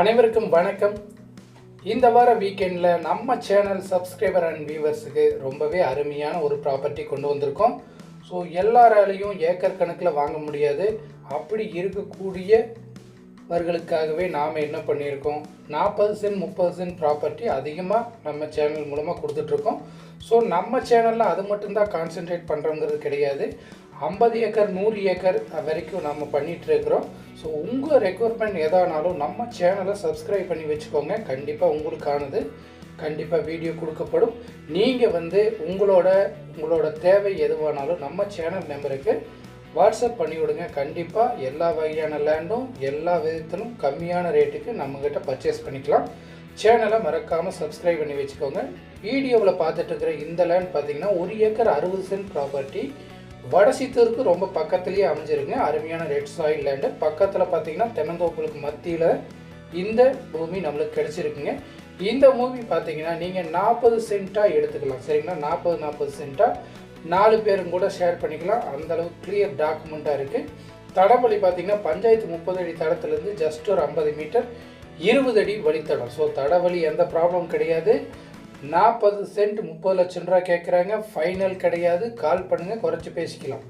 அனைவருக்கும் வணக்கம். இந்த வார வீக்கெண்டில் நம்ம சேனல் சப்ஸ்கிரைபர் அண்ட் வியூவர்ஸுக்கு ரொம்பவே அருமையான ஒரு ப்ராப்பர்ட்டி கொண்டு வந்திருக்கோம். ஸோ எல்லாராலையும் ஏக்கர் கணக்கில் வாங்க முடியாது. அப்படி இருக்கக்கூடிய அவர்களுக்காகவே நாம் என்ன பண்ணியிருக்கோம்? நாற்பது சென்ட் முப்பது சென்ட் ப்ராப்பர்ட்டி அதிகமாக நம்ம சேனல் மூலமாக கொடுத்துட்ருக்கோம். ஸோ நம்ம சேனலில் அது மட்டும்தான் கான்சென்ட்ரேட் பண்ணுறோங்கிறது கிடையாது. ஐம்பது ஏக்கர் நூறு ஏக்கர் வரைக்கும் நம்ம பண்ணிகிட்ருக்குறோம் ஸோ உங்கள் ரெக்குவயர்மெண்ட் எதானாலும் நம்ம சேனலை சப்ஸ்கிரைப் பண்ணி வச்சுக்கோங்க. கண்டிப்பாக உங்களுக்கானது கண்டிப்பாக வீடியோ கொடுக்கப்படும். நீங்கள் வந்து உங்களோட உங்களோட தேவை எதுவானாலும் நம்ம சேனல் நம்பருக்கு வாட்ஸ்அப் பண்ணி விடுங்க. கண்டிப்பாக எல்லா வகையான லேண்டும் எல்லா விதத்திலும் கம்மியான ரேட்டுக்கு நம்மக்கிட்ட பர்ச்சேஸ் பண்ணிக்கலாம். சேனலை மறக்காமல் சப்ஸ்கிரைப் பண்ணி வச்சுக்கோங்க. வீடியோவில் பார்த்துட்டு இருக்கிற இந்த லேண்ட் பார்த்தீங்கன்னா ஒரு ஏக்கர் அறுபது சென்ட் ப்ராப்பர்ட்டி வடசித்தூருக்கு ரொம்ப பக்கத்துலேயே அமைஞ்சிருங்க. அருமையான ரெட் சாயில் லேண்டு பக்கத்தில் பார்த்தீங்கன்னா தென்னந்தோப்புகளுக்கு மத்தியில் இந்த பூமி நம்மளுக்கு கிடச்சிருக்குங்க. இந்த மூவி பார்த்தீங்கன்னா நீங்கள் நாற்பது சென்ட்டாக எடுத்துக்கலாம். சரிங்களா? நாற்பது நாற்பது சென்ட்டாக நாலு பேரும் கூட ஷேர் பண்ணிக்கலாம். அந்த அளவுக்கு கிளியர் டாக்குமெண்ட்டாக இருக்குது தடவழி பார்த்தீங்கன்னா பஞ்சாயத்து முப்பது அடி தடத்துலேருந்து ஜஸ்ட் ஒரு ஐம்பது மீட்டர் இருபது அடி வழித்தடம். ஸோ தடவழி எந்த ப்ராப்ளம் கிடையாது. நாற்பது சென்ட் முப்பது லட்சம் ரூபா கேட்குறாங்க ஃபைனல் கிடையாது. கால் பண்ணுங்கள் குறைச்சி பேசிக்கலாம்.